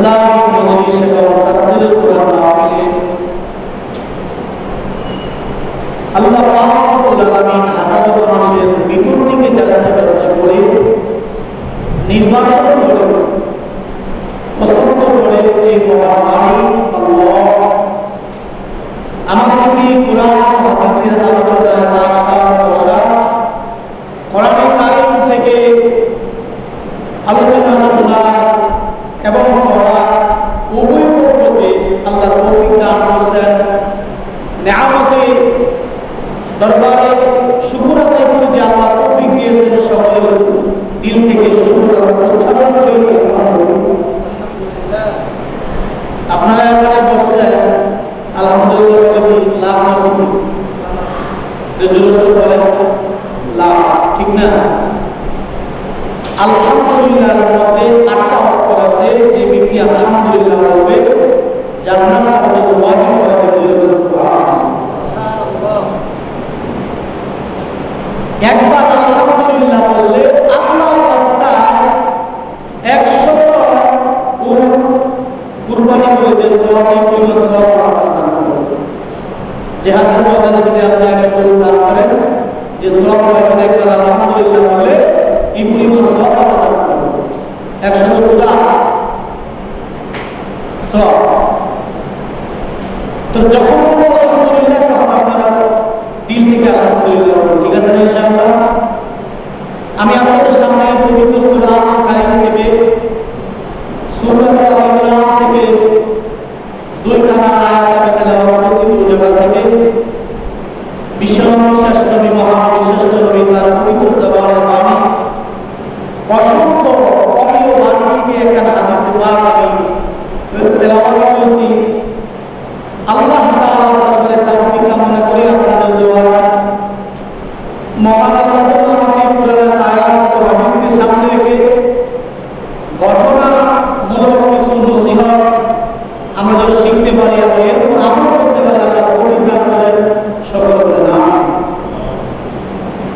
এবং তাফসীর কোরআন মাহফিলে আল্লাহ পাক রব্বুল আলামিন হাজারো মানুষের ভিতর থেকে যাচাই বাছাই করে নির্বাচন করে পছন্দ করে যে মহামারী আল্লাহ আমাদেরকে কোরআন হাদিসের আলোচনায় আসা বসা কোরআন কারিম থেকে আলোচনা শোনা এবং করা উভয় পক্ষকে আল্লাহ তৌফিক দান করছেন নেয়ামতে দরবারে শুকুর আদায় করে যে আল্লাহ তৌফিক দিয়েছেন সকলের দিল থেকে শুকুর উচ্চারণ করে আপনারা এখানে বসছেন আলহামদুলিল্লাহ বলে কি লাভ না ক্ষতি জোরে সোরে বলেন লাভ ঠিক না আলহামদুলিল্লাহর মধ্যে আটটা অক্ষর আছে, যে ব্যক্তি আলহামদুলিল্লাহ বলবে জান্নাত আমাদের ওয়াজিব করে একবার আলহামদুলিল্লাহ বললে, আল্লাহর রাস্তায় একশো কুরবানি করে যে সওয়াবের জন্য আল্লাহ ময়দানে করেন, যে পাবেন, একবার আলহামদুলিল্লাহ বললে, এই পরিমাণ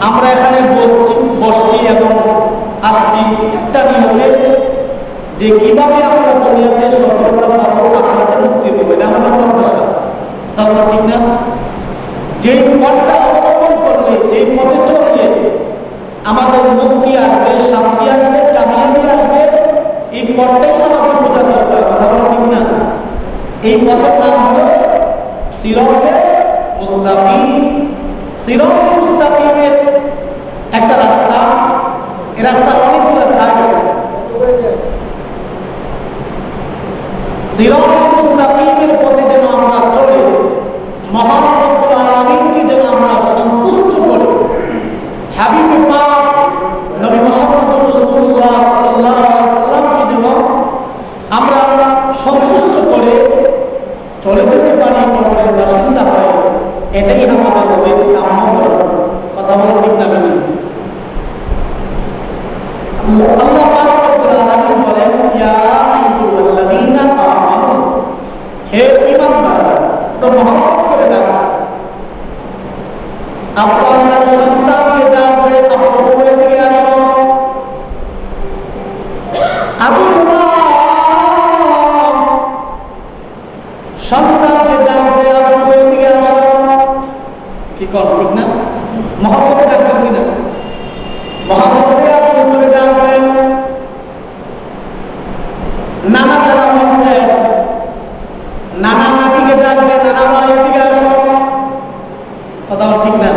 আমরা এখানে বসছি বসছি এবং আসছি একটা নিয়মে যে কীভাবে আমরা দুনিয়াতে সফলতা পাবো, আখরাতে মুক্তি পাবো, এটা আমাদের প্রত্যাশা তাহলে ঠিক না? যে পথটা অবলম্বন করলে যে পথে চললে আমাদের মুক্তি আসবে, শান্তি আসবে, কামিয়াবি আসবে, এই পথটাই আমাদের বোঝা দরকার, কথা ঠিক না? এই পথের নাম হলো সিরতে মুস্তাকিম। একটা রাস্তা, এই রাস্তা অনেকগুলো সাইড আছে। যেন আমরা চলে যেন আমরা সন্তুষ্ট করি। আমরা সন্তুষ্ট করে চলে যেতে পারি বাসিন্দা হয় এটাই আমাদের কাম্য কথা বলা ঠিক না বেঠিক? আল্লাহ পাক রব্বুল আলামিন বলেন ইয়া আইয়ুহাল্লাযীনা আমানু হে ঈমানদাররা তো মহব্বত করে ডাকা আপনার সন্তানকে ডাকবে আপনার উপরে থেকে আসো আবুল্লাহ সন্তানকে ডাকবে আপনার উপরে থেকে আসো কি কর ঠিক না মহব্বতে ডাকবেন কিনা মহাভারতে আপনি উপরে ডাকবেন নানা যারা হয়েছে নানা নাতিকে ডাকবে নানা আসো কথা ঠিক না।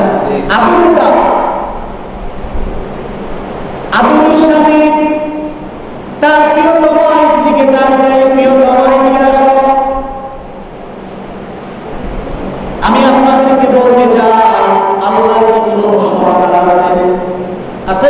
আবুল ডাক আবুল স্বামী তার প্রিয়তম স্ত্রীকে ডাকবে প্রিয়তম এদিকে আসো আমি আপনাদেরকে চাই আল্লাহ কি সমাধান আছে? আছে?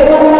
Thank you.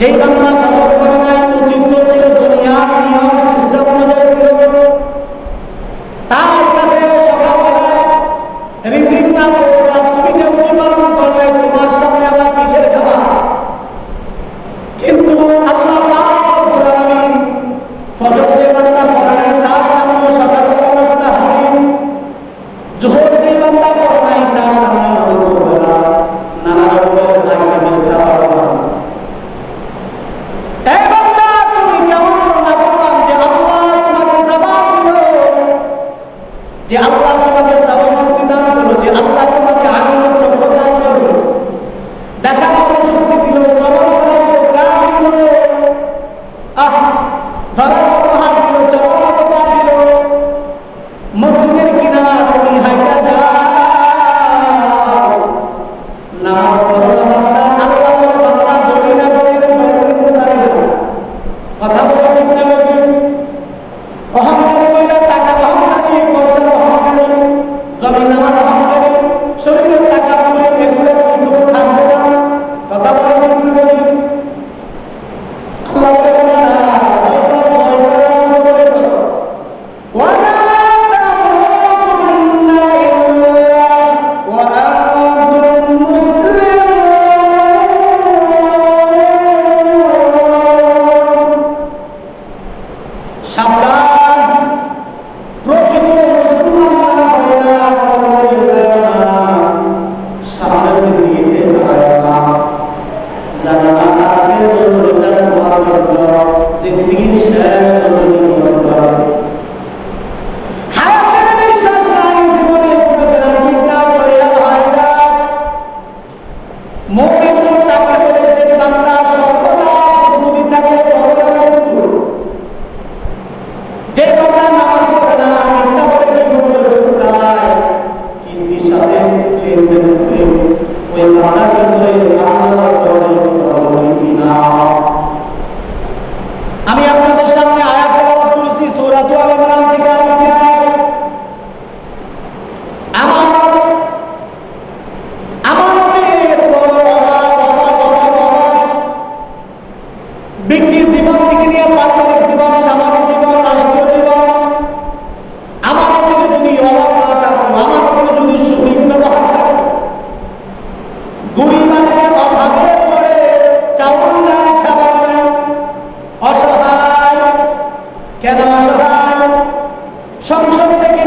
যেই বাংলা সংসদ থেকে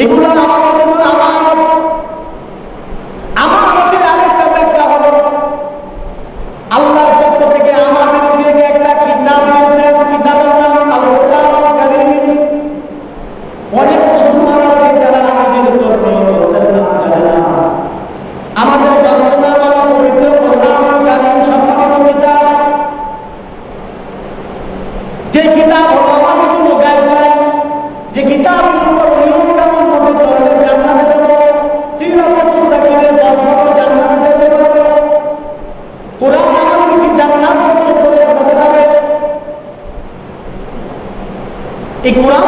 এগুলো এই কোরআন